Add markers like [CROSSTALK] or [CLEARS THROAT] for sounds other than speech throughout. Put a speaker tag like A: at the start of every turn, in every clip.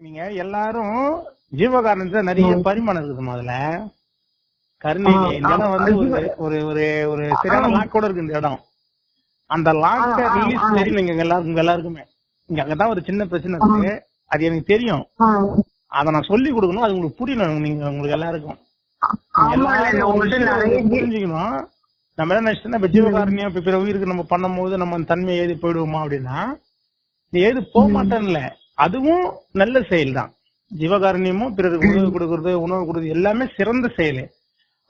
A: நீங்க எல்லாரும் ஜீவகாரணத்துல நிறைய பரிமாணம் இருக்குது முதல்ல. கருணையிலே இந்த இடம் வந்து ஒரு ஒரு ஒரு சரியான லாக்கோட இருக்கு இந்த இடம். அந்த லாக்க ரிலீஸ் தெரியும் நீங்க எல்லாருக்கும் எல்லாருக்குமே? இங்க அங்கதான் ஒரு சின்ன பிரச்சனை இருக்கு. அது எனக்கு தெரியும். அத நான் சொல்லி கொடுக்கணும். அது உங்களுக்கு புரியணும் நீங்க உங்களுக்கு எல்லாருக்கும். புரிஞ்சுக்கணும். நம்ம என்ன நினைச்சோம்னா இப்ப ஜீவகாரணியம் இப்ப பிற உயிருக்கு நம்ம பண்ணும்போது நம்ம அந்த தன்மை ஏது போயிடுவோமா அப்படின்னா நீ ஏது போக மாட்டேன்ல அதுவும் நல்ல செயல் தான் ஜீவகாரணியமும் பிறருக்கு [CLEARS THROAT] உணவு கொடுக்கறது உணவு கொடுக்கறது எல்லாமே சிறந்த செயல்.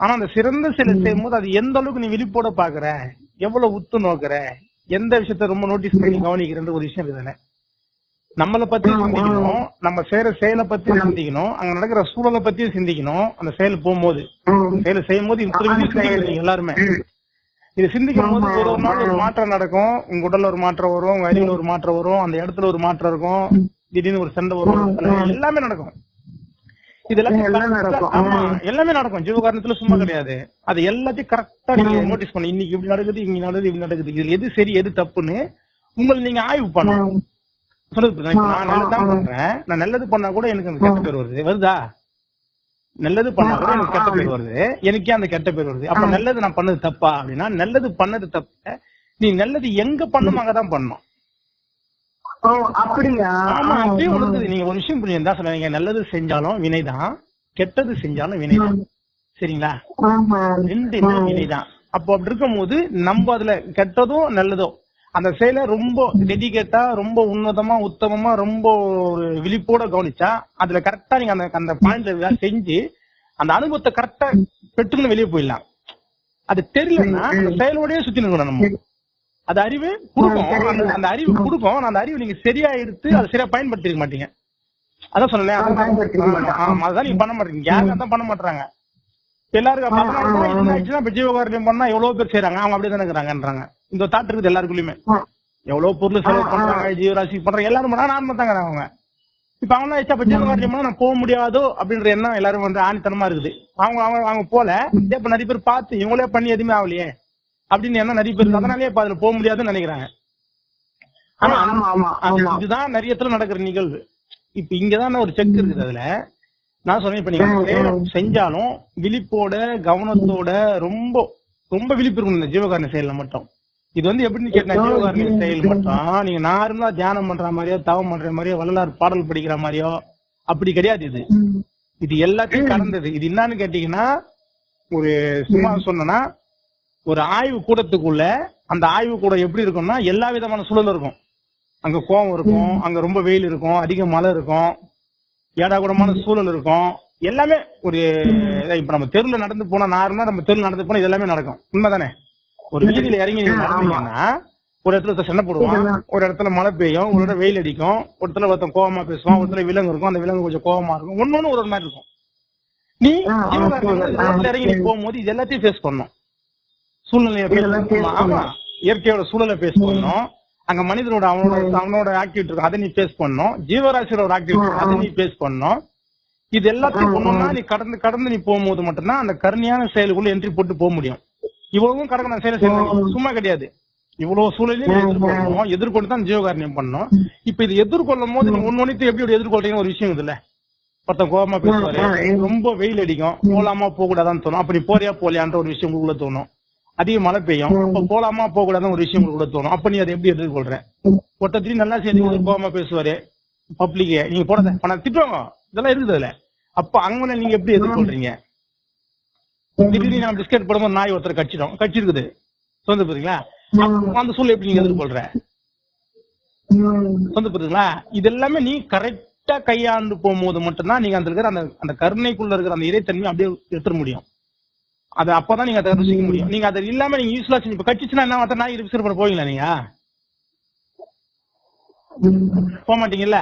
A: ஆனா அந்த சிறந்த செயலை செய்யும் போது அது எந்த அளவுக்கு நீ விழிப்போட பாக்குற? எவ்வளவு உத்து நோக்குற? எந்த விஷயத்த ரொம்ப நோட்டீஸ் பண்ணி கவனிக்கிறன்ற ஒரு விஷயம் இருக்குதானே? நம்மளை பத்தி சிந்திக்கணும். நம்ம செய்யற செயலை பத்தி சிந்திக்கணும். அங்க நடக்கிற சூழலை பத்தியும் சிந்திக்கணும். அந்த செயல் போகும்போது. செயலை செய்யும் போது நீங்க எல்லாருமே. இது சிந்திக்கும் போது ஒரு ஒரு நாள் ஒரு மாற்றம் நடக்கும். உங்க உடல்ல ஒரு மாற்றம் வரும். உங்க அறிவுல ஒரு மாற்றம் வரும். அந்த இடத்துல ஒரு மாற்றம் இருக்கும். திடீர்னு ஒரு சண்டை வரும். எல்லாமே நடக்கும். இதெல்லாம்
B: எல்லாம் நடக்கும்.
A: எல்லாமே நடக்கும். ஜீவகாரணத்துல சும்மா கிடையாது. அது எல்லாத்தையும் கரெக்டா நீங்க நோட்டீஸ் பண்ணி. இன்னைக்கு இப்படி நடக்குது இங்க நடக்குது இப்படி நடக்குது. இதுல எது சரி எது தப்புன்னு உங்களை நீங்க ஆய்வு பண்ணணும்? இப்ப நான் நல்லதுதான் பண்றேன். நான் நல்லது பண்ணா கூட எனக்கு அந்த கெட்ட பேர் வருது. வருதா? நல்லது பண்ணா கூட எனக்கு கெட்ட பேர் வருது. எனக்கே அந்த கெட்ட பேர் வருது. அப்ப நல்லது நான் பண்ணது தப்பா அப்படின்னா நல்லது பண்ணது தப்பு. நீ நல்லது எங்க பண்ணணும் அங்கதான் பண்ணணும்
B: ஓ அப்படியா
A: ஆமா அப்படியே உணர்ந்தது நீங்க ஒரு விஷயம் புரியும் தான் சொல்லுவீங்க நல்லது செஞ்சாலும் வினைதான். கெட்டது செஞ்சாலும் வினைதான். சரிங்களா. ரெண்டுமே வினைதான். அப்போ அப்படி இருக்கும்போது நம்ம அதுல கெட்டதும் நல்லதோ அந்த செயலை ரொம்ப டெடிகேட்டா ரொம்ப உன்னதமா உத்தமமா ரொம்ப ஒரு விழிப்போட கவனிச்சா அதுல கரெக்டா நீங்க அந்த அந்த பாயிண்ட்ல செஞ்சு அந்த அனுபவத்தை கரெக்டா பெற்றுன்னு வெளியே போயிடலாம். அது தெரியலன்னா அந்த செயலோடயே சுத்தி நிற்கணும் நம்ம. அது அறிவு கொடுக்கும் அந்த- அந்த அறிவு கொடுக்கும் அந்த அறிவு நீங்க சரியா எடுத்து அதை சரியா பயன்படுத்திருக்க மாட்டீங்க. அதான் சொன்னேன்
B: பயன்படுத்திக்க.
A: ஆமா அதான் நீங்க பண்ண மாட்டீங்க. யாரும் அதான் பண்ண மாட்டாங்க. எல்லாருக்கும் தான் இப்ப ஜீவகாரியம் பண்ணா எவ்வளவு பேர் செய்றாங்க? அவங்க அப்படியே தானே இருக்கிறாங்கன்றாங்க. இந்த தாட் இருக்குது எல்லாருக்குள்ளயுமே. எவ்வளவு பொருள் செலவு பண்றாங்க? ஜீவராசி பண்றாங்க. எல்லாரும் பண்ணா நான் தாங்க அவங்க. இப்ப அவங்க ஆயிடுச்சா அப்ப ஜீவகாரியம் பண்ணா நான் போக முடியாதோ அப்படின்ற எண்ணம் எல்லாரும் வந்து ஆணித்தனமா இருக்குது. அவங்க அவங்க அவங்க போல. இதே இப்ப நிறைய பேர் பார்த்து இவங்களே பண்ணி எதுவுமே ஆகலையே. அப்படின்னு என்ன நிறைய பேர். அதனாலயே இப்ப அதுல போக முடியாதுன்னு நினைக்கிறாங்க. ஆனா
B: ஆமா ஆமா
A: அது
B: ஆமா.
A: இதுதான் நிறைய இடத்துல நடக்கிற நிகழ்வு. இப்ப இங்கதான் ஒரு செக் இருக்குது அதுல. நான் சொன்னேன் இப்ப நீங்க செயலை செஞ்சாலும் விழிப்போட கவனத்தோட ரொம்ப ரொம்ப விழிப்பு இருக்கணும் இந்த ஜீவகாரண செயல்ல மட்டும். இது வந்து எப்படின்னு கேட்டா ஜீவகாரண செயல் மட்டும். நீங்க நார்மலா தியானம் பண்ற மாதிரியோ தவம் பண்ற மாதிரியோ வள்ளலார் பாடல் படிக்கிற மாதிரியோ அப்படி கிடையாது இது. இது எல்லாத்தையும் கடந்தது இது என்னன்னு கேட்டீங்கன்னா ஒரு சும்மா சொன்னா ஒரு ஆய்வு கூடத்துக்குள்ள அந்த ஆய்வு கூடம் எப்படி இருக்கும்னா எல்லா விதமான சூழலும் இருக்கும். அங்க கோவம் இருக்கும் அங்க ரொம்ப வெயில் இருக்கும் அதிக மழை இருக்கும் ஏடாகூடமான சூழல் இருக்கும். எல்லாமே ஒரு இப்ப நம்ம தெருல நடந்து போனா நார்மலா நம்ம தெருல நடந்து போனா இது எல்லாமே நடக்கும். உண்மைதானே? ஒரு வீதியில இறங்கி நீங்க நடந்தீங்கன்னா ஒரு இடத்துல சண்டை போடுவான் ஒரு இடத்துல மழை பெய்யும் ஒரு இடத்துல வெயில் அடிக்கும் ஒரு இடத்துல ஒருத்தன் கோவமா பேசுவான் ஒரு இடத்துல விலங்கு இருக்கும் அந்த விலங்கு கொஞ்சம் கோவமா இருக்கும். ஒன்னொன்னு ஒரு மாதிரி இருக்கும். நீ இறங்கி போகும்போது இது எல்லாத்தையும் ஃபேஸ் பண்ணணும். சூழ்நிலையை இயற்கையோட சூழலை ஃபேஸ் பண்ணணும் அங்க மனிதனோட அவனோட அவனோட ஆக்டிவிட்டி இருக்கும் அதை நீ ஃபேஸ் பண்ணணும் ஜீவராசியோட ஒரு ஆக்டிவிட்டி அதை நீ ஃபேஸ் பண்ணணும் இது எல்லாத்தையும் ஒண்ணுன்னா நீ கடந்து கடந்து நீ போகும்போது மட்டும்தான் அந்த கருணையான செயலுக்குள்ள என்ட்ரி போட்டு போக முடியும். இவ்வளவும் கடக்க நான் செயலை செய்யணும் சும்மா கிடையாது. இவ்வளவு சூழலையும் எதிர்கொள்ளணும் எதிர்கொண்டு தான் ஜீவகாரணியம் பண்ணணும். இப்ப இது எதிர்கொள்ளும் போது நீ ஒன்னொன்னு எப்படி எப்படி எதிர்கொள்றீங்கன்னு ஒரு விஷயம் இதுல ஒருத்தன் கோபமா பேசுவாரு. ரொம்ப வெயில் அடிக்கும். போலாமா போக கூடாதான்னு தோணும். அப்படி போறியா போலியான்ற ஒரு விஷயம் உங்களுக்குள்ள தோணும். அதிக மழை பெய்யும். அப்ப போலாமா? போக கூடாதுன்னு ஒரு விஷயம் உங்களுக்குள்ள தோணும். அப்ப நீ அதை எப்படி எதிர்கொள்ற? ஒருத்தர் நல்லா செய்தி கோபமா பேசுவாரு பப்ளிக் நீங்க போறத ஆனா திட்டுவாங்க. இதெல்லாம் இருக்குது அதுல. அப்ப அங்க நீங்க எப்படி எதிர்கொள்றீங்க? திடீர்னு நான் பிஸ்கட் போடும்போது நாய் ஒருத்தர் கடிச்சிடும். கடிச்சிருக்குது. சொந்த போறீங்களா அந்த சூழல் எப்படி நீங்க எதிர்கொள்ற. சொந்த புரியுதுங்களா இது எல்லாமே நீ கரெக்டா கையாண்டு போகும்போது மட்டும்தான் நீங்க அந்த இருக்கிற அந்த அந்த கருணைக்குள்ள இருக்கிற அந்த இறைத்தன்மை அப்படியே எடுத்துட முடியும். அது அப்பதான் நீங்க அதை ருசிக்க முடியும். நீங்க அது இல்லாம நீங்க செஞ்சு இப்ப கட்சிச்சுன்னா என்ன மத்த நாய் பிஸ்கட் போட போவீங்களா நீங்க. போக மாட்டீங்கல்ல?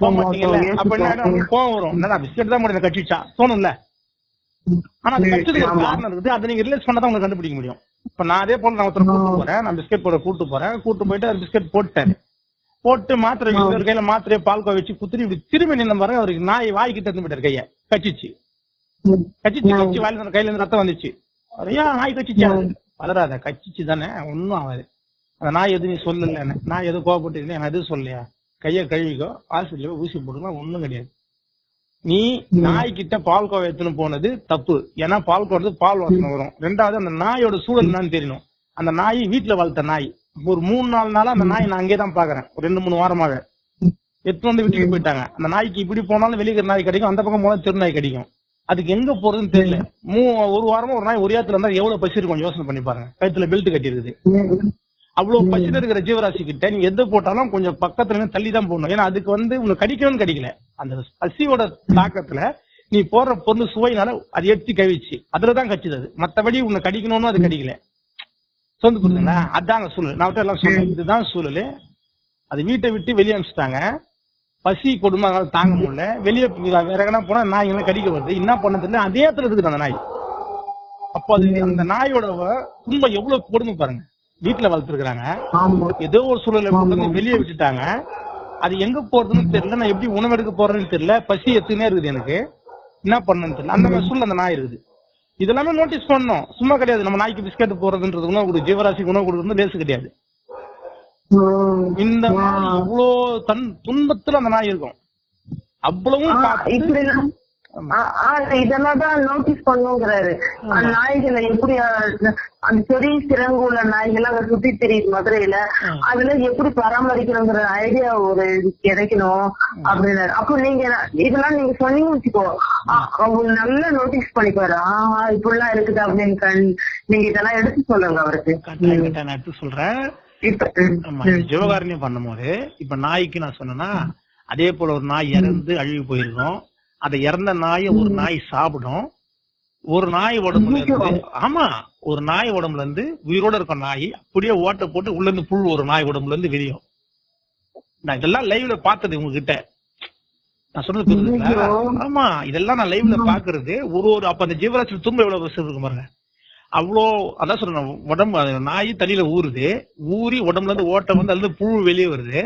A: போக மாட்டீங்கல்ல. அப்ப என்ன கோவம் வரும். என்னடா பிஸ்கட் தான் முடியும் கட்சிச்சா தோணும்ல? ஆனா அது கட்சத்துக்கு ஒரு காரணம் இருக்குது. அதை நீங்க ரிலேஸ் பண்ணா தான் உங்களுக்கு கண்டுபிடிக்க முடியும். இப்ப நான் அதே போல நான் ஒருத்தர் கூட்டு போறேன். நான் பிஸ்கட் போட கூட்டு போறேன். கூட்டு போயிட்டு அவர் பிஸ்கட் போட்டேன் போட்டு மாத்திரை ஒரு கையில மாத்திரையை பால்கோ வச்சு குத்துரி இப்படி திரும்பி நின்ன பாருங்க அவருக்கு நாய் வாய் கிட்ட இருந்து போயிட்டாரு கைய. கச்சிச்சு
B: ம்.
A: கச்சிச்சு கச்சி வாயில கையில இருந்து ரத்தம் வந்துச்சு. ஏன் நாய் கச்சிச்சா வளராத கச்சிச்சு தானே ஒண்ணும் ஆகாது அந்த நாய் எதுவும் நீ சொல்லல நான் எதுவும் கோவப்பட்டு நான் எதுவும் சொல்லலையா? கைய கழுவிக்கோ ஹாஸ்பிட்டல்ல போய் ஊசி போட்டுக்கலாம் ஒண்ணும் கிடையாது. நீ நாய்கிட்ட பால் கோவை எடுத்துன்னு போனது தப்பு. ஏன்னா பால் கோவது பால் வாசனை வரும். ரெண்டாவது அந்த நாயோட சூழல் என்னன்னு தெரியணும். அந்த நாய் வீட்டுல வளர்த்த நாய். ஒரு மூணு நாலு நாளா அந்த நாய் நான் அங்கேயே தான் பாக்குறேன். ஒரு ரெண்டு மூணு வாரமாக எடுத்து வந்து வீட்டுக்கு போயிட்டாங்க. அந்த நாய்க்கு இப்படி போனாலும் வெளியே நாய் கிடைக்கும். அந்த பக்கம் போனா தெரு நாய் கிடைக்கும். அதுக்கு எங்க போறதுன்னு தெரியல. மூ. ஒரு வாரமா ஒரு நாய் ஒரு இடத்துல இருந்தா எவ்வளவு பசி இருக்கும் யோசனை பண்ணி பாருங்க. கழுத்துல பெல்ட் கட்டி இருக்குது. அவ்வளவு பசியில இருக்கிற ஜீவராசி கிட்ட நீங்க எது போட்டாலும் கொஞ்சம் பக்கத்துல இருந்து தள்ளி தான் போடணும். ஏன்னா அதுக்கு வந்து உனக்கு கடிக்கணும்னு கிடைக்கல. அந்த பசியோட தாக்கத்துல நீ போடுற பொருள் சுவையினால அது எடுத்து கவிச்சு அதுலதான் கச்சுது அது. மத்தபடி உன்னை கடிக்கணும்னு அது கடிக்கல. சொந்து புரியுதுங்களா அதாங்க சூழல். நான் எல்லாம் சொன்னேன். இதுதான் சூழல். அது வீட்டை விட்டு வெளியே அனுப்பிச்சிட்டாங்க. பசி கொடுமை தாங்க முடியல. வெளியே வேற எங்கன்னா போனா நாய் எல்லாம் கடிக்க வருது. என்ன பண்ண தெரியல அதே இடத்துல இருக்குது அந்த நாய். அப்போ அது அந்த நாயோட துன்பம் எவ்வளவு கொடுமை பாருங்க. வீட்டுல வளர்த்துருக்காங்க
B: ஆமா.
A: ஏதோ ஒரு சூழலை வெளியே விட்டுட்டாங்க. அது எங்க போறதுன்னு தெரியல நான் எப்படி உணவெடுக்க போறேன்னு தெரியல. பசி எத்துனே இருக்குது எனக்கு. என்ன பண்ணணும்னு தெரியல. அந்த மாதிரி சூழல் அந்த நாய் இருக்குது. இதெல்லாமே நோட்டீஸ் பண்ணணும். சும்மா கிடையாது. நம்ம நாய்க்கு பிஸ்கட் போறதுன்றது உணவு கொடு ஜீவராசிக்கு உணவு கொடுக்கறது லேசு கிடையாது. இந்த நாய் இவ்வளோ தன் துன்பத்துல அந்த நாய் இருக்கும். அவ்வளவும்
B: இதெல்லாம் தான் நோட்டீஸ் பண்ணுங்கிறாரு. அந்த நாய்களை எப்படி அந்த பெரிய சிறங்கு உள்ள நாய்கள் சுத்தி தெரியுது மதுரையில. அதுல எப்படி பராமரிக்கணுங்கிற ஐடியா ஒரு கிடைக்கணும் அப்படின்னு. அப்ப நீங்க இதெல்லாம் நீங்க சொன்னீங்க வச்சுக்கோ. அவங்க நல்லா நோட்டீஸ் பண்ணிப்பாரு ஆஹா இப்படிலாம் இருக்குது அப்படின்னு நீங்க இதெல்லாம் எடுத்து சொல்லுங்க அவருக்கு.
A: நான் எடுத்து சொல்றேன். ஜீவகாரண்யம் பண்ணும்போது இப்ப நாய்க்கு நான் சொன்னேன்னா அதே போல ஒரு நாய் இறந்து அழுகி போயிருக்கும். அதை இறந்த நாயை ஒரு நாய் சாப்பிடும். ஒரு நாய் உடம்புல இருந்து ஆமா ஒரு நாய் உடம்புல இருந்து உயிரோட இருக்க நாய் அப்படியே ஓட்டை போட்டு உள்ள இருந்து புழு ஒரு நாய் உடம்புல இருந்து வெளியும் நான் இதெல்லாம் லைவ்ல பார்த்தது உங்ககிட்ட. நான் சொன்னது ஆமா இதெல்லாம் நான் லைவ்ல பாக்குறது ஒரு ஒரு அப்ப அந்த ஜீவராசி துன்பம் எவ்வளவு பெருசு இருக்கு பாருங்க. அவ்வளோ அதான் சொல்றேன் உடம்பு நாய் தண்ணியில ஊறுது. ஊறி உடம்புல இருந்து ஓட்டை வந்து இருந்து புழு வெளியே வருது.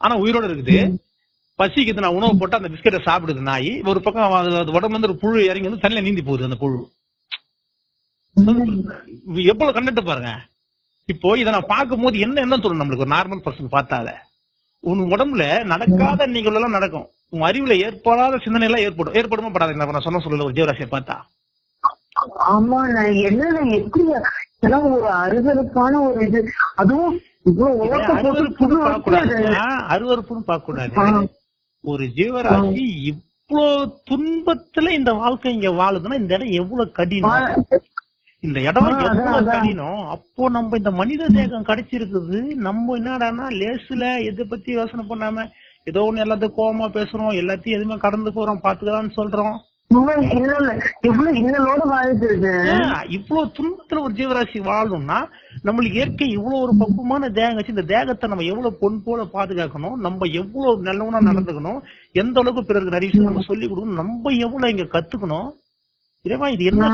A: ஆனா உயிரோட இருக்குது. பசிக்குது நான் உணவு போட்டு அந்த பிஸ்கெட்டை சாப்பிடுது நாய். ஒரு பக்கம் உடம்புல இருந்து ஒரு புழு இறங்கி வந்து தண்ணியில நீந்தி போகுது அந்த புழு. எவ்வளவு கண்டுட்டு பாருங்க. இப்போ இதை நான் பார்க்கும்போது என்ன என்ன தோணும் நம்மளுக்கு ஒரு நார்மல் பர்சன் பார்த்தால. உன் உடம்புல நடக்காத நிகழ்வு எல்லாம் நடக்கும். உன் அறிவுல ஏற்படாத சிந்தனை எல்லாம் ஏற்படும். ஏற்படுமா படாது நான் சொன்ன சொல்லல ஒரு ஜீவராசியை பார்த்தா.
B: ஆமா நான் என்னன்னா எப்படி இதெல்லாம் ஒரு அருவருப்பான ஒரு இது. அதுவும் புழு
A: பார்க்க கூடாது. ஒரு ஜீவராசி இவ்ளோ துன்பத்துல இந்த வாழ்க்கை இங்க வாழுதுன்னா இந்த இடம் எவ்வளவு கடினம்? இந்த இடம் எவ்வளவு. கடினம்? அப்போ நம்ம இந்த மனித தேகம் கிடைச்சிருக்குது. நம்ம என்னடான்னா லேசுல எதை பத்தி யோசனை பண்ணாம ஏதோ ஒண்ணு எல்லாத்தையும் கோவமா பேசுறோம் எல்லாத்தையும் எதுவுமே கடந்து போறோம் பாத்துக்கலாம்னு சொல்றோம்.
B: இவ்வளவு
A: துன்பத்துல ஒரு ஜீவராசி வாழணும்னா நம்மளுக்கு இயற்கை இவ்வளவு ஒரு பக்குவமான தேகம் வச்சு இந்த தேகத்தை நம்ம எவ்வளவு பொன் போல பாதுகாக்கணும் நம்ம எவ்வளவு நல்லவனா நடந்துக்கணும் எந்த அளவுக்கு பிறருக்கு நிறைய விஷயம் நம்ம சொல்லி கொடுக்கணும் நம்ம எவ்வளவு இங்க கத்துக்கணும்? இறைவா இது என்ன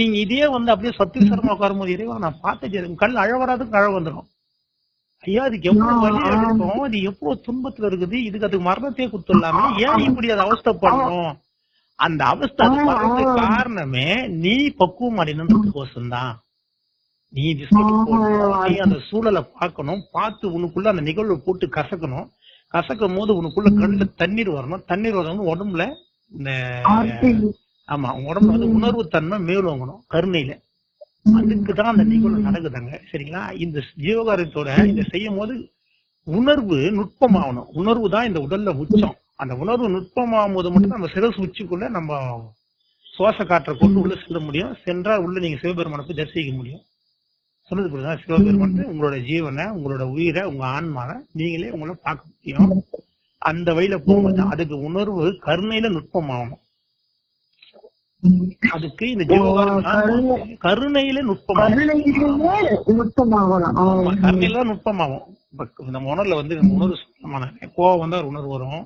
A: நீங்க இதே வந்து அப்படியே சத்தியசரமா உட்காரும்போது இறைவா நான் பார்த்தேன் கண் அழ வராதுக்கு அழ வந்துடும் ஐயா அதுக்கு எவ்வளவு வலி
B: ஆ.
A: எடுக்கும் அது எவ்வளவு துன்பத்துல இருக்குது இதுக்கு அதுக்கு மரணத்தையே கொடுத்துடலாமே. ஏன் இப்படி அதை அவஸ்தைப்படணும் அந்த அவஸ்தை. காரணமே நீ பக்குவம் அடையணுன்றதுக்கோசம் தான் நீ நீ அந்த சூழலை பார்க்கணும் பார்த்து உனக்குள்ள அந்த நிகழ்வை போட்டு கசக்கணும். கசக்கும் போது உனக்குள்ள கண்ணுல தண்ணீர் வரணும். தண்ணீர் வரணும் உடம்புல இந்த. ஆமா உடம்புல வந்து உணர்வு தன்மை மேலோங்கணும் கருணையில. அதுக்கு தான் அந்த நிகழ்வு நடக்குதாங்க. சரிங்களா? இந்த ஜீவகாரியத்தோட இதை செய்யும் போது உணர்வு நுட்பமாகணும். உணர்வு தான் இந்த உடல்ல உச்சம். அந்த உணர்வு நுட்பமாகும் போது மட்டும் நம்ம சிரசு உச்சிக்குள்ள நம்ம சுவாச காற்றை கொண்டு உள்ள செல்ல முடியும். சென்றால் உள்ள நீங்க சிவபெருமானை போய் தரிசிக்க முடியும். சொன்னது புரியுதா சிவபெருமான் உங்களோட ஜீவனை உங்களோட உயிரை உங்க ஆன்மாவை நீங்களே உங்களை பார்க்க முடியும். அந்த வழியில போகும்போது அதுக்கு உணர்வு கருணையில நுட்பமாகணும். அதுக்கு இந்த ஜீவகாரம் தான் கருணையில ஆமா. கருணையில தான் நுட்பமாகும் இப்ப நம்ம உணர்வுல வந்து நம்ம உணர்வு சுத்தமான கோவம் வந்தா ஒரு உணர்வு வரும்.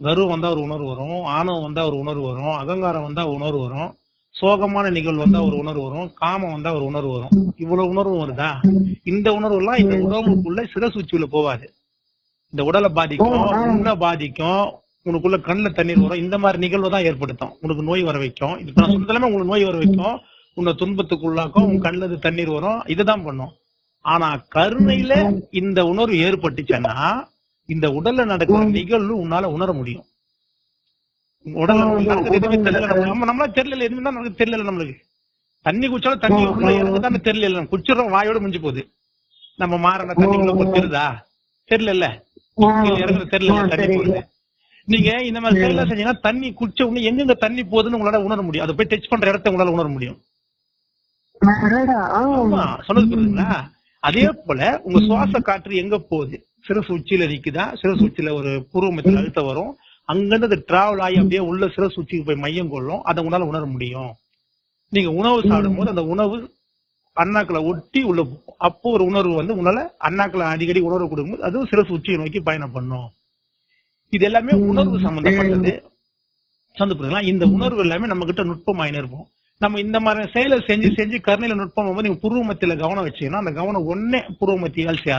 A: கர்வம் வந்தா ஒரு உணர்வு வரும் ஆணவம் வந்தா ஒரு உணர்வு வரும் அகங்காரம் வந்தா ஒரு உணர்வு வரும் சோகமான நிகழ்வு வந்தா ஒரு உணர்வு வரும் காமம் வந்தா ஒரு உணர்வு வரும். இவ்வளவு உணர்வு வருதா? இந்த உணர்வு எல்லாம் இந்த உடம்புக்குள்ள சிரசுச்சியில போகாது இந்த உடலை பாதிக்கும் உன்னை பாதிக்கும் உனக்குள்ள கண்ணுல தண்ணீர் வரும். இந்த மாதிரி நிகழ்வு தான் ஏற்படுத்தும். உனக்கு நோய் வர வைக்கும். இது நான் சொன்னதெல்லாமே உங்களுக்கு நோய் வர வைக்கும். உன்னை துன்பத்துக்குள்ளாக்கும் உன் கண்ணுல தண்ணீர் வரும். இதுதான் பண்ணும். ஆனா கருணையில இந்த உணர்வு ஏற்பட்டுச்சுன்னா இந்த உடல்ல நடக்கிற நிகழ்வு உன்னால உணர முடியும். உடல்ல நடக்கிறது எதுவுமே தெரியல. நம்ம- நம்மளா தெரியல எதுவுமே தான் நமக்கு தெரியல நம்மளுக்கு. தண்ணி குடிச்சாலும் தண்ணி உள்ள தெரியல குடிச்சிடுறோம் வாயோட முடிஞ்சு போகுது. நம்ம மாறின தண்ணி உள்ள போய் தெரியுதா? தெரியல இறங்குற தெரியல தண்ணி போகுது நீங்க இந்த மாதிரி செயலாம் செஞ்சீங்கன்னா தண்ணி குடிச்ச உடனே எங்கெங்க தண்ணி போகுதுன்னு உங்களால உணர முடியும். அதை போய் டச் பண்ற இடத்த உங்களால உணர முடியும். சொன்னது புரியுதுங்களா? அதே போல உங்க சுவாச காற்று எங்க போகுது? சிரசு உச்சியில நிக்குதா சிரசு உச்சியில ஒரு பூர்வமத்தில் அழுத்த வரும். அங்கிருந்து அது டிராவல் ஆகி அப்படியே உள்ள சிரசு உச்சிக்கு போய் மையம் கொள்ளும். அதை உங்களால உணர முடியும். நீங்க உணவு சாப்பிடும் போது அந்த உணவு அண்ணாக்களை ஒட்டி உள்ள. அப்போ ஒரு உணர்வு வந்து உங்களால அண்ணாக்களை அடிக்கடி உணர்வு கொடுக்கும்போது அதுவும் சிரசு உச்சியை நோக்கி பயணம் பண்ணும். இது எல்லாமே உணர்வு சம்பந்தப்பட்டது. சொந்த புரியுதுங்களா? இந்த உணர்வு எல்லாமே நம்ம கிட்ட நுட்பமாயின்னு இருக்கும். நம்ம இந்த மாதிரி செயலை செஞ்சு செஞ்சு கருணையில நுட்பம் போது நீங்க புருவமத்தில கவனம் வச்சீங்கன்னா அந்த கவனம் ஒன்னே புருவமத்தி வேலை செய்ய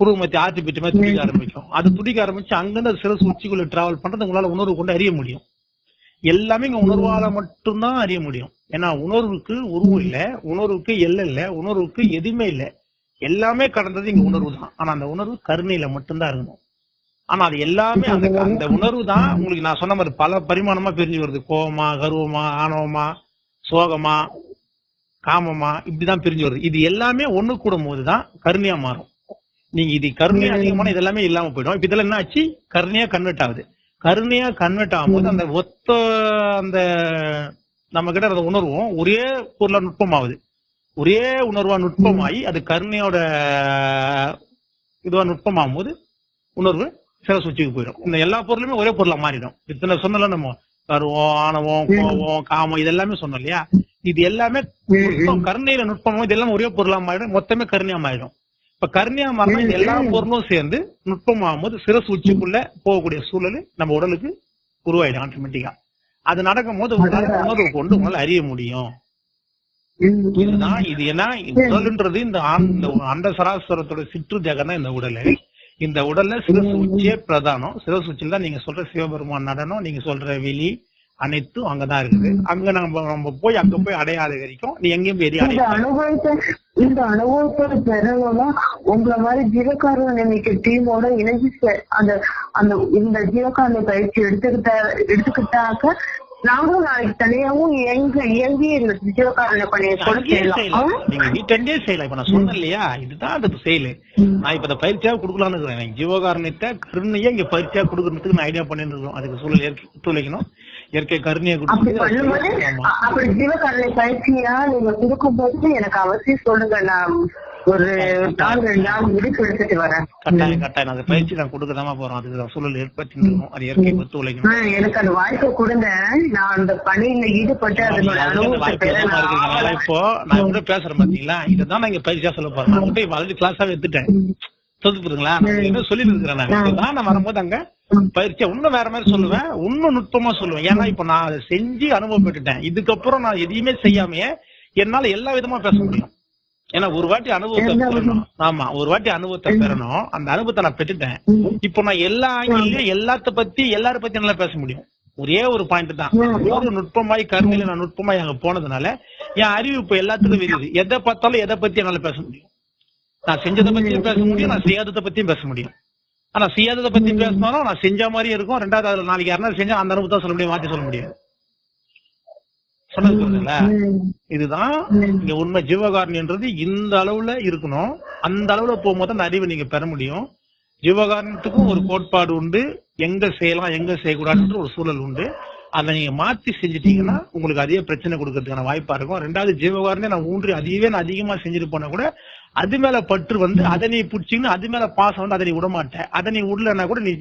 A: ஆரம்பிக்கும் புருவமத்தி ஆத்தி பிட்டு மாதிரி துடிக்க ஆரம்பிக்கும். அது துடிக்க ஆரம்பிச்சு அங்கிருந்து அது சிறசு உச்சிக்குள்ள டிராவல் பண்றது உங்களால உணர்வு கொண்டு அறிய முடியும். எல்லாமே இங்க உணர்வால மட்டும்தான் அறிய முடியும். ஏன்னா உணர்வுக்கு உருவம் இல்ல உணர்வுக்கு எல்லை இல்ல உணர்வுக்கு எதுவுமே இல்ல. எல்லாமே கடந்தது இங்க உணர்வு தான். ஆனா அந்த உணர்வு கருணையில மட்டும்தான் இருக்கணும். ஆனா அது எல்லாமே அந்த அந்த உணர்வு தான் உங்களுக்கு நான் சொன்ன மாதிரி பல பரிமாணமா பிரிஞ்சு வருது. கோவமா கர்வமா ஆணவமா சோகமா காமமா இப்படிதான் பிரிஞ்சு வருது. இது எல்லாமே ஒண்ணு கூடும் போதுதான் கருணையா மாறும். நீங்க இது கருணையா அதிகமான இது எல்லாமே இல்லாம போயிடும். இப்ப இதெல்லாம் என்ன ஆச்சு கருணையா கன்வெர்ட் ஆகுது. கருணையா கன்வெர்ட் ஆகும்போது அந்த ஒத்த அந்த நம்ம கிட்ட அந்த உணர்வும். ஒரே பொருளா நுட்பமாகுது. ஒரே உணர்வா நுட்பமாயி அது கருணையோட இதுவா நுட்பமாகும் போது உணர்வு சில சுச்சிக்கு போயிடும். இந்த எல்லா பொருளுமே ஒரே பொருளா மாறிடும். இத்தனை சொன்னல நம்ம கருவம் ஆணவம் கோவம் காமம் இது எல்லாமே சொன்னோம் இல்லையா? இது எல்லாமே நுட்பம், கருணையில நுட்பமும் இது எல்லாம் ஒரே பொருளா மாறிடும். மொத்தமே கருணையா மாறிடும். இப்ப கருணையா இது எல்லா பொருளும் சேர்ந்து நுட்பமாகும் போது சிரசு உச்சிக்குள்ள போகக்கூடிய சூழல் நம்ம உடலுக்கு உருவாயிடும் ஆட்டோமேட்டிக்கா அது நடக்கும் போது உணர்வு கொண்டு உங்களால அறிய முடியும். இதுதான் இது ஏன்னா உடல்ன்றது இந்த அண்ட சராசரத்தோட சிற்று ஜெகம் தான் இந்த உடல். இந்த உடல்ல சிரசு உச்சியே பிரதானம். சிரசு உச்சியில் தான் நீங்க சொல்ற சிவபெருமான் நடனம் நீங்க சொல்ற வெளி அனைத்தும் அங்கதான் இருக்குது. அங்க நம்ம நம்ம போய் அங்க போய் அடையாத வரைக்கும் நீ எங்கேயும் போய்
B: இந்த அனுபவத்தை இந்த அனுபவத்தை பெறணும்னா உங்களை மாதிரி ஜீவகாரண இன்னைக்கு டீமோட இணைஞ்சு அந்த அந்த இந்த ஜீவகாரண பயிற்சி எடுத்துக்கிட்ட எடுத்துக்கிட்டாக்க நாங்களும் நாளைக்கு தனியாவும் இயங்க இயங்கி இந்த ஜீவகாரண பணியை?
A: நீங்க வீட்டண்டே செய்யலாம். இப்ப நான் சொன்னேன் இல்லையா? இதுதான் அது செயலு. நான் இப்ப இந்த பயிற்சியா கொடுக்கலாம்னு இருக்கிறேன். ஜீவகாரணத்தை கருணையா இங்க பயிற்சியா கொடுக்கறதுக்கு நான் ஐடியா பண்ணிட்டு இருக்கோம். அதுக்கு சூழல் ஒத்துழைக்கணும் இயற்கை கருணையை
B: அப்படி ஜீவகாரண பயிற்சியா நீங்க கொடுக்கும் போது எனக்கு அவசியம் சொல்லுங்க நான் ஒரு நாள் ரெண்டு நாள் முடிச்சு எடுத்துட்டு வரேன்.
A: கட்டாயம் கட்டாயம். அந்த பயிற்சி நான் கொடுக்கதாமா போறோம். தான் சூழல் ஏற்படுத்தி இருக்கணும் அது இயற்கை ஒத்துழைக்கணும்
B: ஆ, எனக்கு அந்த வாய்ப்பை கொடுங்க. நான் அந்த பணியில ஈடுபட்டு அதனோட அனுபவத்தை
A: இப்போ நான் கூட பேசுறேன் பாத்தீங்களா? இதுதான் நான் இங்க பயிற்சியா சொல்ல போறேன். நான் கூட ஆல்ரெடி கிளாஸாவே எடுத்துட்டேன். புரியுதுங்களா இன்னும் சொல்லி இருக்கிறேன் நான். வரும்போது அங்க பயிற்சியா இன்னும் வேற மாதிரி சொல்லுவேன். இன்னும் நுட்பமா சொல்லுவேன். ஏன்னா இப்ப நான் அதை செஞ்சு அனுபவப்பட்டுட்டேன். இதுக்கப்புறம் நான் எதையுமே செய்யாமையே என்னால எல்லா விதமா பேச முடியும். ஏன்னா ஒரு வாட்டி அனுபவத்தை பெறணும். ஆமா ஒரு வாட்டி அனுபவத்தை பெறணும். அந்த அனுபவத்தை நான் பெற்றுட்டேன். இப்போ நான் எல்லா ஆங்கிலையும் எல்லாத்த பத்தி எல்லார பத்தி நல்லா பேச முடியும். ஒரே ஒரு பாயிண்ட் தான். ஒரு நுட்பமாய் கருணையில நான் நுட்பமாய் அங்க போனதுனால என் அறிவு இப்ப எல்லாத்துக்கும் விரியுது. எதை பார்த்தாலும் எதை பத்தி என்னால பேச முடியும். நான் செஞ்சதை பத்தியும் பேச முடியும் நான் செய்யாததை பத்தியும் பேச முடியும். ஆனா செய்யாததை பத்தி பேசினாலும் நான் செஞ்ச மாதிரியே இருக்கும். ரெண்டாவது அதுல நாளைக்கு யாருன்னா செஞ்சா அந்த அனுபவத்தை சொல்ல முடியும் மாத்தி சொல்ல முடியாது. சொன்னது புரியுதுல்ல இதுதான் இங்க உண்மை. ஜீவகாரணின்றது இந்த அளவுல இருக்கணும். அந்த அளவுல போகும்போது அந்த அறிவை நீங்க பெற முடியும். ஜீவகாரணத்துக்கும் ஒரு கோட்பாடு உண்டு. எங்க செய்யலாம் எங்க செய்யக்கூடாதுன்ற ஒரு சூழல் உண்டு. அதை நீங்க மாத்தி செஞ்சுட்டீங்கன்னா உங்களுக்கு அதே பிரச்சனை கொடுக்கறதுக்கான வாய்ப்பா இருக்கும். ரெண்டாவது ஜீவகாரனே நான் ஊன்றி அதையவே நான் அதிகமா செஞ்சுட்டு போனா கூட அது மேல பற்று வந்து அதை நீ பிடிச்சிங்கன்னு அது மேல பாசம் வந்து அதை நீ விட மாட்ட அதை நீ விடலன்னா கூட நீ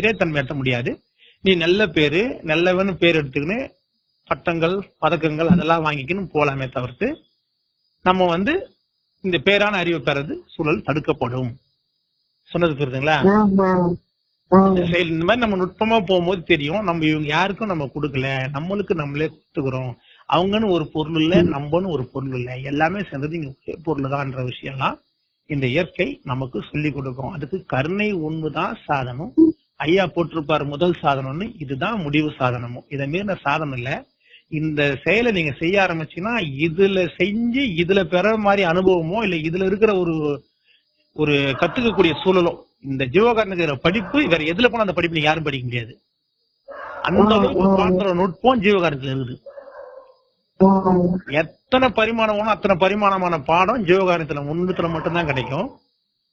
A: இறைத்தன்மை எட்ட முடியாது. நீ நல்ல பேரு நல்லவன்னு பேர் எடுத்துக்கின்னு பட்டங்கள் பதக்கங்கள் அதெல்லாம் வாங்கிக்கணும் போலாமே தவிர்த்து நம்ம வந்து இந்த பேரான அறிவை பெறது சூழல் தடுக்கப்படும். சொன்னது புரியுதுங்களா? செயல் இந்த மாதிரி நம்ம நுட்பமா போகும்போது தெரியும். நம்ம இவங்க யாருக்கும் நம்ம கொடுக்கல. நம்மளுக்கு நம்மளே கொடுத்துக்கிறோம் அவங்கன்னு ஒரு பொருள் இல்ல நம்மன்னு ஒரு பொருள் இல்ல. எல்லாமே சேர்ந்தது இங்க ஒரே பொருள் தான்ன்ற விஷயம்லாம் இந்த இயற்கை நமக்கு சொல்லி கொடுக்கும். அதுக்கு கருணை உண்மைதான் சாதனம். ஐயா போட்டிருப்பாரு முதல் சாதனம்னு. இதுதான் முடிவு சாதனமும் இதை மீறின சாதனம் இல்ல. இந்த செயலை நீங்க செய்ய ஆரம்பிச்சீங்கன்னா இதுல செஞ்சு இதுல பெற மாதிரி அனுபவமோ இல்ல இதுல இருக்கிற ஒரு ஒரு கத்துக்கக்கூடிய சூழலோ இந்த ஜீவகாரனுக்கு படிப்பு வேற எதுல போனா அந்த படிப்பு யாரும் படிக்க முடியாது. அந்த அளவுக்கு நுட்பம் ஜீவகாரத்துல இருக்குது. எத்தனை பரிமாணம் அத்தனை பரிமாணமான பாடம் ஜீவகாரணத்துல முன்னூத்துல மட்டும்தான் கிடைக்கும்.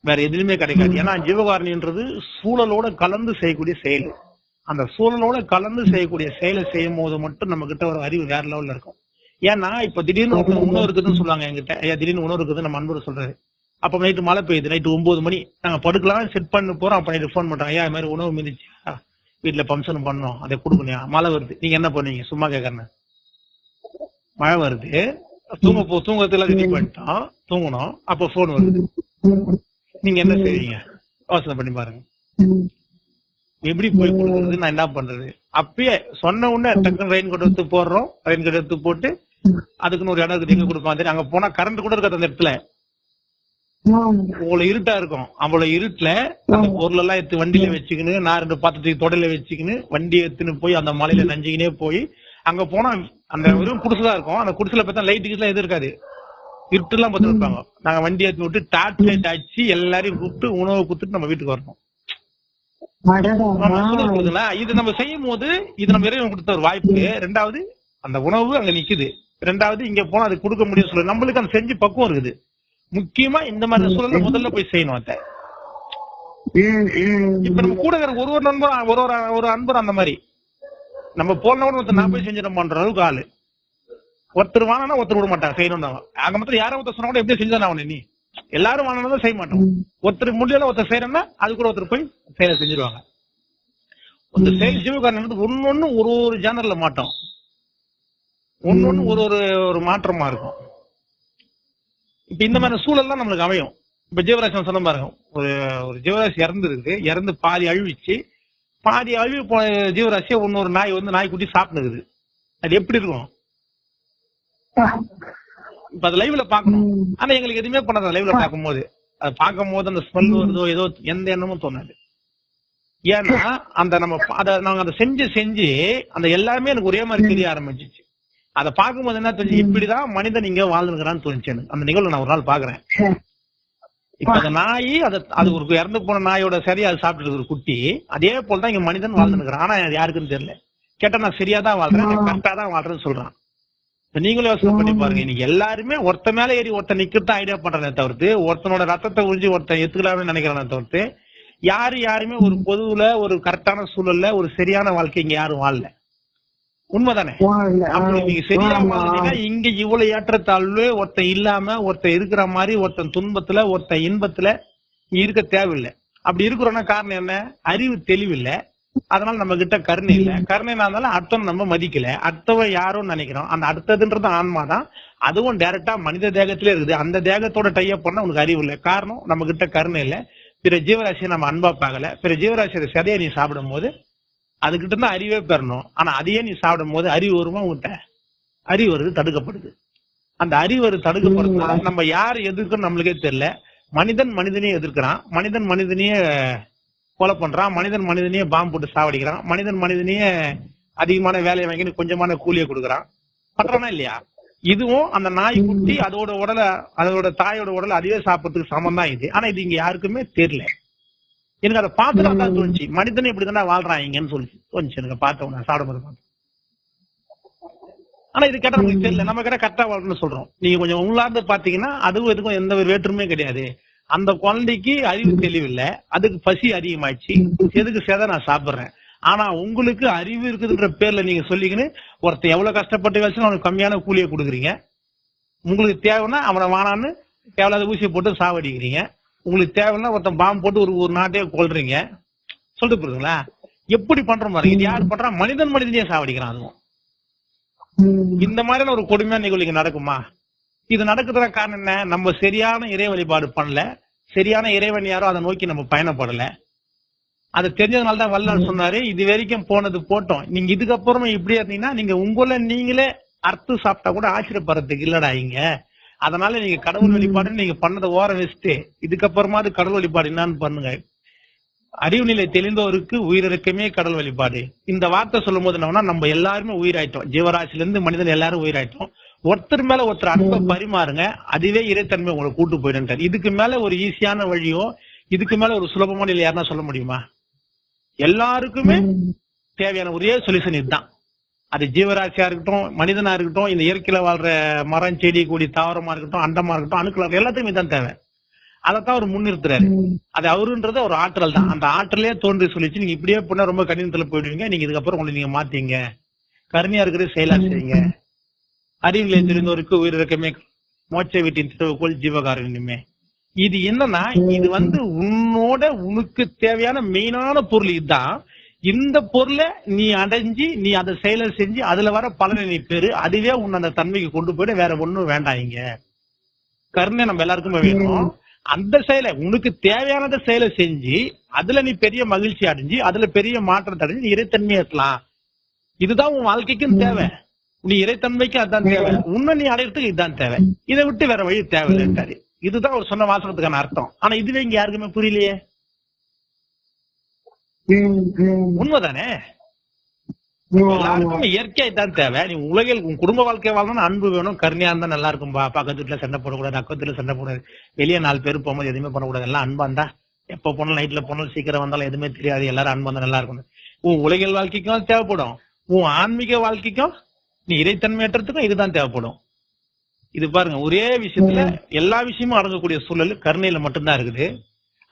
A: வேற எதுலயுமே கிடைக்காது. ஏன்னா ஜீவகாரணின்றது சூழலோட கலந்து செய்யக்கூடிய செயல். அந்த சூழலோட கலந்து செய்யக்கூடிய செயலை செய்யும் போது மட்டும் நம்ம கிட்ட ஒரு அறிவு வேற லெவல்ல இருக்கும். ஏன்னா இப்ப திடீர்னு உணவு இருக்குதுன்னு சொல்லுவாங்க என்கிட்ட. ஐயா திடீர்னு உணவு இருக்குது நம்ம அன்பர் சொல்றாரு. அப்ப நைட்டு மழை பெய்யுது. நைட்டு ஒன்பது மணி. நாங்க படுக்கலாம் செட் பண்ண போறோம். அப்ப நைட்டு ஃபோன் பண்றாங்க ஐயா இது மாதிரி உணவு மிதிச்சு வீட்டுல ஃபங்க்ஷன் பண்ணோம் அதை கொடுக்கணும் மழை வருது. நீங்க என்ன பண்ணுவீங்க சும்மா கேக்குறேன் மழை வருது. தூங்க போ தூங்கத்துல ரெடி பண்ணிட்டோம். தூங்கணும் அப்ப போன் வருது. நீங்க என்ன செய்வீங்க? யோசனை பண்ணி பாருங்க. எப்படி போய் கொடுக்குறது? நான் என்ன பண்றது? அப்பயே சொன்ன உடனே டக்குன்னு ரெயின் கோட் எடுத்து போடுறோம். ரெயின் கோட் எடுத்து போட்டு அதுக்குன்னு ஒரு இடம் இருக்குது எங்க கொடுப்போம் அங்க போனா கரண்ட் கூட இருக்காது அந்த இடத்துல. அவ்வளவு இருட்டா இருக்கும். அவ்வளவு இருட்டுல அந்த பொருள் எல்லாம் எடுத்து வண்டியில வச்சுக்கின்னு நான் ரெண்டு பாத்திரத்துக்கு தொடையில வச்சுக்கின்னு வண்டி எடுத்துன்னு போய் அந்த மலையில நஞ்சிக்கினே போய் அங்க போனா அந்த வெறும் குடிசுதான் இருக்கும். அந்த குடிசுல பார்த்தா லைட் எல்லாம் எது இருக்காது. இருட்டு எல்லாம் பார்த்து இருப்பாங்க நாங்க வண்டி எடுத்து விட்டு டார்ச் லைட் அடிச்சு எல்லாரையும் கூப்பிட்டு உணவு கொடுத்துட்டு நம்ம வீட்டுக்கு வரணும்? இது நம்ம செய்யும் போது இது நம்ம இறைவன் கொடுத்த ஒரு வாய்ப்பு. ரெண்டாவது அந்த உணவு அங்க நிக்குது. ரெண்டாவது இங்க போனா அது கொடுக்க முடியும் சொல்லு. நம்மளுக்கு அந்த செஞ்சு பக்குவம் இருக்குது. முக்கியமா இந்த மாதிரி சூழல்ல முதல்ல போய் செய்யணும் அத. இப்ப நம்ம கூட ஒரு ஒரு நண்பர் ஒரு ஒரு ஒரு அன்பர் அந்த மாதிரி. நம்ம போன ஒருத்தர் நான் போய் செஞ்சிட பண்ற அளவுக்கு ஆளு. ஒருத்தர் வாங்கினா ஒருத்தர் விட மாட்டாங்க செய்யணும் அங்க மொத்தம் யாரும் ஒருத்தர் சொன்னா கூட எப்படி செஞ்சுதான் அவனு நீ. எல்லாரும் வாங்கினா செய்ய மாட்டோம். ஒருத்தர் முடியல ஒருத்தர் செய்யறோம்னா அது கூட ஒருத்தர் போய் செயலை செஞ்சிருவாங்க. இந்த செயல் ஜீவகாரணம் ஒன்னொன்னு ஒரு ஒரு ஜேனர்ல மாட்டோம். ஒன்னொன்னு ஒரு ஒரு ஒரு மாற்றமா இருக்கும். இப்ப இந்த மாதிரி சூழல் தான் நம்மளுக்கு அமையும். இப்ப ஜீவராசி சொன்ன பாருங்க ஒரு ஒரு ஜீவராசி இறந்து இருக்கு இறந்து பாதி அழிவிச்சு பாதி அழிவு போன ஜீவராசியை இன்னொரு நாய் வந்து நாய்க்குட்டி சாப்பிடுது அது எப்படி இருக்கும்? இப்ப அது லைவ்ல பாக்கணும் ஆனா எங்களுக்கு எதுவுமே பண்ணாது லைவ்ல பார்க்கும்போது. அதை பார்க்கும் போது அந்த ஸ்மெல் வருதோ ஏதோ எந்த எண்ணமும் தோணாது. ஏன்னா அந்த நம்ம அத நாங்க அதை செஞ்சு செஞ்சு அந்த எல்லாமே எனக்கு ஒரே மாதிரி தெரிய ஆரம்பிச்சிச்சு. அதை பார்க்கும்போது என்ன தெரிஞ்சு இப்படிதான் மனிதன் இங்க வாழ்ந்துருக்கிறான்னு தோணுச்சு அந்த நிகழ்வு நான் ஒரு நாள் பாக்குறேன் இப்ப அந்த நாய் அது அது ஒரு இறந்து போன நாயோட சரி அது சாப்பிட்டு ஒரு குட்டி அதே போலதான் இங்க மனிதன் வாழ்ந்துருக்கிறான். ஆனா அது யாருக்குன்னு தெரியல. கேட்டா நான் சரியா தான் வாழ்றேன் கரெக்டா தான் வாழ்றேன்னு சொல்றான். நீங்களும் யோசனை பண்ணி பாருங்க. இன்னைக்கு எல்லாருமே ஒருத்த மேல ஏறி ஒருத்த நிக்கிறதா ஐடியா பண்றதே தவிர்த்து ஒருத்தனோட ரத்தத்தை உறிஞ்சி ஒருத்தன் எத்துக்கலாம்னு நினைக்கிறேனே தவிர்த்து யாரு யாருமே ஒரு பொதுவுல ஒரு கரெக்டான சூழல்ல ஒரு சரியான வாழ்க்கை இங்க யாரும் வாழல. உண்மைதானே? அப்படி நீங்க சரியா இங்க இவ்வளவு ஏற்றத்தாழ்வு ஒருத்தன் இல்லாம ஒருத்தன் இருக்கிற மாதிரி ஒருத்தன் துன்பத்துல ஒருத்தன் இன்பத்துல இருக்க தேவையில்லை. அப்படி இருக்கிறோம்னா காரணம் என்ன? அறிவு தெளிவில்லை. அதனால நம்ம கிட்ட கருணை இல்ல. கருணை இருந்தாலும் அடுத்தவன் நம்ம மதிக்கல. அடுத்தவன் யாரோன்னு நினைக்கிறோம். அந்த அடுத்ததுன்றது ஆன்மா தான். அதுவும் டைரக்டா மனித தேகத்திலே இருக்குது. அந்த தேகத்தோட டைப் பண்ண உனக்கு அறிவு இல்லை. காரணம் நம்ம கிட்ட கருணை இல்ல. பிற ஜீவராசியை நம்ம அன்பா பார்க்கல. பிற ஜீவராசியோட சதையை நீ சாப்பிடும் போது அதுகிட்ட இருந்து அறிவே பெறணும். ஆனா அதையே நீ சாப்பிடும் போது அறிவு வருமா உன்கிட்ட? அறிவு வருது தடுக்கப்படுது. அந்த அறிவு வருது தடுக்கப்படுறது நம்ம யார் எதிர்க்கணும் நம்மளுக்கே தெரியல. மனிதன் மனிதனையே எதிர்க்கிறான். மனிதன் மனிதனையே கொலை பண்றான். மனிதன் மனிதனையே பாம்பு போட்டு சாவடிக்கிறான். மனிதன் மனிதனையே அதிகமான வேலையை வாங்கிட்டு கொஞ்சமான கூலியை கொடுக்குறான். பண்றானா இல்லையா? இதுவும் அந்த நாய் குட்டி அதோட உடலை அதோட தாயோட உடலை அதுவே சாப்பிடறதுக்கு சமம் தான் இது. ஆனா இது இங்க யாருக்குமே தெரியல. எனக்கு அதை பார்த்துட்டு தான் தோணுச்சு. மனிதன் இப்படி தானே வாழ்றான் இங்கன்னு சொல்லி தோணுச்சு. எனக்கு பார்த்தவங்க நான் சாப்பிடும்போது பார்த்தேன். ஆனா இது கேட்டா நமக்கு தெரியல. நம்ம கிட்ட கரெக்டா வாழ்றோம்னு சொல்றோம். நீங்க கொஞ்சம் உள்ளார்ந்து பாத்தீங்கன்னா அதுவும் இதுக்கும் எந்த ஒரு வேற்றுமே கிடையாது. அந்த குழந்தைக்கு அறிவு தெளிவில்லை. அதுக்கு பசி அதிகமாச்சு எதுக்கு சேத நான் சாப்பிடுறேன். ஆனா உங்களுக்கு அறிவு இருக்குதுன்ற பேர்ல நீங்க சொல்லிக்கின்னு ஒருத்தன் எவ்வளவு கஷ்டப்பட்டு வச்சு அவனுக்கு கம்மியான கூலியை கொடுக்குறீங்க. உங்களுக்கு தேவைன்னா அவனை வானான்னு தேவையில்லாத ஊசியை போட்டு சாவடிக்கிறீங்க. உங்களுக்கு தேவைன்னா ஒருத்தன் பாம்பு போட்டு ஒரு ஒரு நாட்டையே கொள்றீங்க சொல்லிட்டு போறீங்களா எப்படி பண்றோம் பாருங்க இது யார் பண்றா? மனிதன் மனிதனையே சாவடிக்கிறான் அதுவும். இந்த மாதிரியான ஒரு கொடுமையான நிகழ்வு நடக்குமா? இது நடக்குதுற காரணம் என்ன? நம்ம சரியான இறை வழிபாடு பண்ணல. சரியான இறைவன் யாரோ அதை நோக்கி நம்ம பயணப்படல. அது தெரிஞ்சதுனால தான் வல்லார் சொன்னாரு இது வரைக்கும் போனது போட்டோம். நீங்க இதுக்கப்புறமா இப்படியே இருந்தீங்கன்னா நீங்க உங்களை நீங்களே அறுத்து சாப்பிட்டா கூட ஆச்சரியப்படுறதுக்கு இல்லடா இங்க. அதனால நீங்க கடவுள் வழிபாடு நீங்க பண்ணதை ஓரம் வச்சுட்டு இதுக்கப்புறமாவது கடவுள் வழிபாடு என்னன்னு பண்ணுங்க. அறிவு நிலை தெளிந்தவருக்கு உயிரிழக்கமே கடல் வழிபாடு. இந்த வார்த்தை சொல்லும் போது என்னன்னா நம்ம எல்லாருமே உயிராயிட்டோம். ஜீவராசில இருந்து மனிதன் எல்லாரும் உயிராயிட்டோம். ஒருத்தர் மேல ஒருத்தர் அன்பை பரிமாறுங்க அதுவே இறைத்தன்மை உங்களை கூட்டு போயிடுன்றார் இதுக்கு மேல ஒரு ஈஸியான வழியோ இதுக்கு மேல ஒரு சுலபமான இல்லை யாருன்னா சொல்ல முடியுமா? எல்லாருக்குமே தேவையான ஒரே சொல்யூஷன் இதுதான். அது ஜீவராசியா இருக்கட்டும் மனிதனா இருக்கட்டும் இந்த இயற்கையில வாழ்ற மரம் செடி கொடி தாவரமா இருக்கட்டும் அண்டமா இருக்கட்டும் அணுக்கள் எல்லாத்துக்குமே தான் தேவை. அதைத்தான் அவர் முன்னிறுத்துறாரு. அது அவருன்றது ஒரு ஆற்றல் தான். அந்த ஆற்றலே தோன்றி சொல்லிச்சு நீங்க இப்படியே பண்ணா ரொம்ப கடினத்துல போயிடுவீங்க நீங்க இதுக்கப்புறம் உங்களை நீங்க மாத்தீங்க. கருமையா இருக்கிறது செயலா செய்யுங்க. அறிவிலே தெரிந்தோருக்கு உயிரிழக்கமே மோட்ச வீட்டின் திட்டவுக்குள் ஜீவகாரண்யமே. இது என்னன்னா இது வந்து உன்னோட உனக்கு தேவையான மெயினான பொருள் இதுதான். இந்த பொருளை நீ அடைஞ்சு நீ அதை செயலை செஞ்சு அதுல வர பலனை நீ பெரு அதுவே உன்னை அந்த தன்மைக்கு கொண்டு போயிட. வேற ஒண்ணும் வேண்டாம் இங்க. கருணை நம்ம எல்லாருக்குமே வேணும். அந்த செயலை உனக்கு தேவையானத செயலை செஞ்சு அதுல நீ பெரிய மகிழ்ச்சி அடைஞ்சு அதுல பெரிய மாற்றத்தை அடைஞ்சு நீ இறைத்தன்மையை இருக்கலாம். இதுதான் உன் வாழ்க்கைக்கும் தேவை. நீ இறைத்தன்மைக்கு அதான் தேவை. உன்னை நீ அடையறதுக்கு இதுதான் தேவை. இதை விட்டு வேற வழி தேவையில்லைன்றாரு இதுதான் ஒரு சொன்ன வாசகத்துக்கான அர்த்தம். ஆனா இதுவே இங்க யாருக்குமே புரியலையே. உண்மைதானே? இயற்கையா தான் தேவை. நீ உலகில் உன் குடும்ப வாழ்க்கை வாழணும் அன்பு வேணும் கருணையா இருந்தா நல்லா இருக்கும்பா பக்கத்து வீட்டுல சண்டை போடக்கூடாது அக்கத்துல சண்டை போடாது வெளியே நாலு பேர் போகும்போது எதுவுமே பண்ணக்கூடாது. எல்லாம் அன்பா இருந்தா எப்ப போனாலும் நைட்ல போனாலும் சீக்கிரம் வந்தாலும் எதுவுமே தெரியாது. எல்லாரும் அன்பா இருந்தா நல்லா இருக்கும். உன் உலகியல் வாழ்க்கைக்கும் தேவைப்படும். உன் ஆன்மீக வாழ்க்கைக்கும் நீ இறைத்தன்மையற்றதுக்கும் இதுதான் தேவைப்படும். இது பாருங்க ஒரே விஷயத்துல எல்லா விஷயமும் அடங்கக்கூடிய சூழல் கருணையில மட்டும்தான் இருக்குது.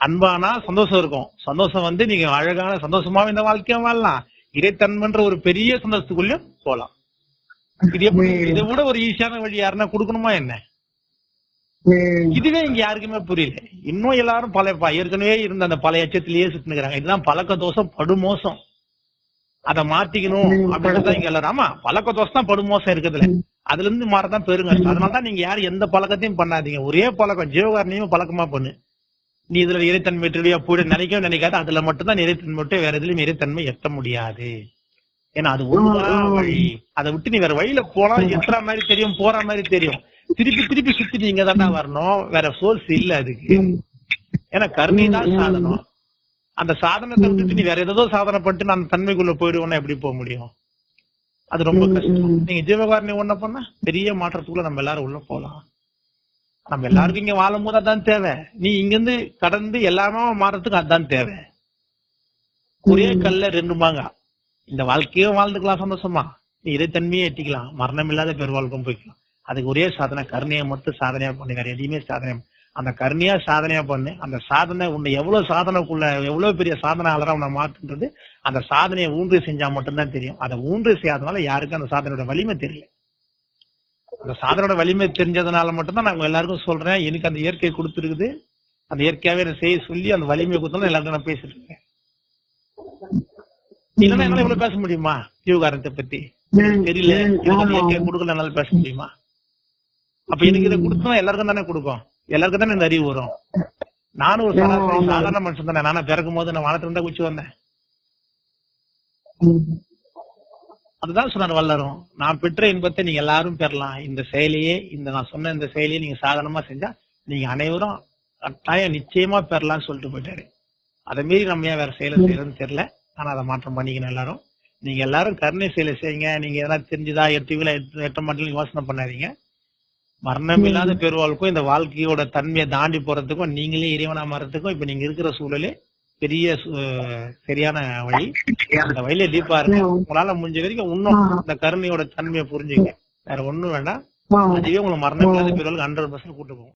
A: அன்பானா சந்தோஷம் இருக்கும். சந்தோஷம் வந்து நீங்க அழகான சந்தோஷமாவே இந்த வாழ்க்கைய வாழலாம். இறைத்தன்மைன்ற ஒரு பெரிய சந்தோஷத்துக்குள்ளயும் போலாம். இது எப்படி? இதை விட ஒரு ஈஸியான வழி யாருன்னா கொடுக்கணுமா என்ன? இதுவே இங்க யாருக்குமே புரியல. இன்னும் எல்லாரும் பழைய ஏற்கனவே இருந்த அந்த பழைய அச்சத்திலேயே சுத்தினுக்கிறாங்க இதுதான் பழக்க தோஷம் படுமோசம் அதை மாத்திக்கணும் அப்படின்றதான் இங்க எல்லாரும். ஆமா பழக்க தோஷம் தான் படுமோசம் இருக்குதுல அதுல இருந்து மாறதான் பெருங்க அதனாலதான் நீங்க யாரும் எந்த பழக்கத்தையும் பண்ணாதீங்க. ஒரே பழக்கம் ஜீவகாரணையும் பழக்கமா பண்ணு. நீ இதுல இறைத்தன்மை வெற்றியா போயிட நினைக்கவே நினைக்காத அதுல மட்டும்தான் இறைத்தன்மை விட்டு வேற எதுலயும் இறைத்தன்மை எட்ட முடியாது. ஏன்னா அது ஒண்ணுதான் வழி. அதை விட்டு நீ வேற வழியில போனா எட்டுற மாதிரி தெரியும் போற மாதிரி தெரியும். திருப்பி திருப்பி சுத்தி நீங்க தானே வரணும். வேற சோர்ஸ் இல்ல அதுக்கு. ஏன்னா கருணை தான் சாதனம். அந்த சாதனத்தை விட்டுட்டு நீ வேற ஏதோ சாதனை பண்ணிட்டு நான் அந்த தன்மைக்குள்ள போயிடுவோம்னா எப்படி போக முடியும்? அது ரொம்ப கஷ்டம். நீங்க ஜீவகாரணி ஒண்ண பண்ணா பெரிய மாற்றத்துக்குள்ள நம்ம எல்லாரும் உள்ள போலாம் நம்ம எல்லாருக்கும் இங்க வாழும் போது அதான் தேவை. நீ இங்க இருந்து கடந்து எல்லாமே மாறதுக்கு அதான் தேவை. ஒரே கல்ல ரெண்டு மாங்காய் இந்த வாழ்க்கையும் வாழ்ந்துக்கலாம் சந்தோஷமா. நீ இறைத்தன்மையே எட்டிக்கலாம் மரணம் இல்லாத பெருவாழ்க்கும் போய்க்கலாம். அதுக்கு ஒரே சாதனை கருணையை மட்டும் சாதனையா பண்ணு. வேற எதையுமே சாதனை அந்த கருணையா சாதனையா பண்ணு. அந்த சாதனை உன்னை எவ்வளவு சாதனைக்குள்ள எவ்வளவு பெரிய சாதனையாளரா உன்னை மாற்றுன்றது அந்த சாதனையை ஊன்றி செஞ்சா மட்டும்தான் தெரியும். அதை ஊன்றி செய்யாதனால யாருக்கும் அந்த சாதனையோட வலிமை தெரியல. அந்த சாதனோட வலிமை தெரிஞ்சதுனால மட்டும்தான் நான் எல்லாருக்கும் சொல்றேன். எனக்கு அந்த இயற்கை கொடுத்துருக்குது. அந்த இயற்கையாவே நான் செய்ய சொல்லி அந்த வலிமையை கொடுத்தாலும் எல்லாருக்கும் நான் பேசிட்டு இருக்கேன் இல்லைன்னா என்னால இவ்வளவு பேச முடியுமா? ஜீவகாரத்தை பத்தி. தெரியல. இயற்கையை கொடுக்கல என்னால பேச முடியுமா? அப்ப எனக்கு இதை கொடுத்தா எல்லாருக்கும் தானே கொடுக்கும். எல்லாருக்கும் தானே இந்த அறிவு வரும். நானும் ஒரு சாதாரண மனுஷன் தானே. நானும் பிறக்கும் போது நான் வானத்துல இருந்தா குச்சி வந்தேன் அதுதான் சொன்னார் வல்லரும் நான் பெற்ற இன்பத்தை நீங்க எல்லாரும் பெறலாம். இந்த செயலையே இந்த நான் சொன்ன இந்த செயலையே நீங்க சாதாரணமா செஞ்சா நீங்க அனைவரும் கட்டாயம் நிச்சயமா பெறலாம்னு சொல்லிட்டு போயிட்டாரு. அதை மீறி நம்ம ஏன் வேற செயலை செய்யறதுன்னு தெரியல. ஆனா அதை மாற்றம் பண்ணிக்கணும் எல்லாரும். நீங்க எல்லாரும் கருணை செயலை செய்யுங்க. நீங்க எதனா தெரிஞ்சுதா எட்டுவீங்களா எட்ட மாட்டேன்னு யோசனை பண்ணாதீங்க. மரணம் இல்லாத பெருவாழ்க்கும் இந்த வாழ்க்கையோட தன்மையை தாண்டி போறதுக்கும் நீங்களே இறைவனா மாறதுக்கும் இப்ப நீங்க இருக்கிற சூழலே பெரிய சரியான வழி. அந்த வழியில டீப்பா இருக்கு உங்களால முடிஞ்ச வரைக்கும் இன்னும் இந்த கருணையோட தன்மையை புரிஞ்சுங்க. வேற ஒண்ணும் வேண்டாம். அதுவே உங்களை மரணம் இல்லாத பெருவாளுக்கு ஹண்ட்ரட் பர்சன்ட் கூட்டு போகும்.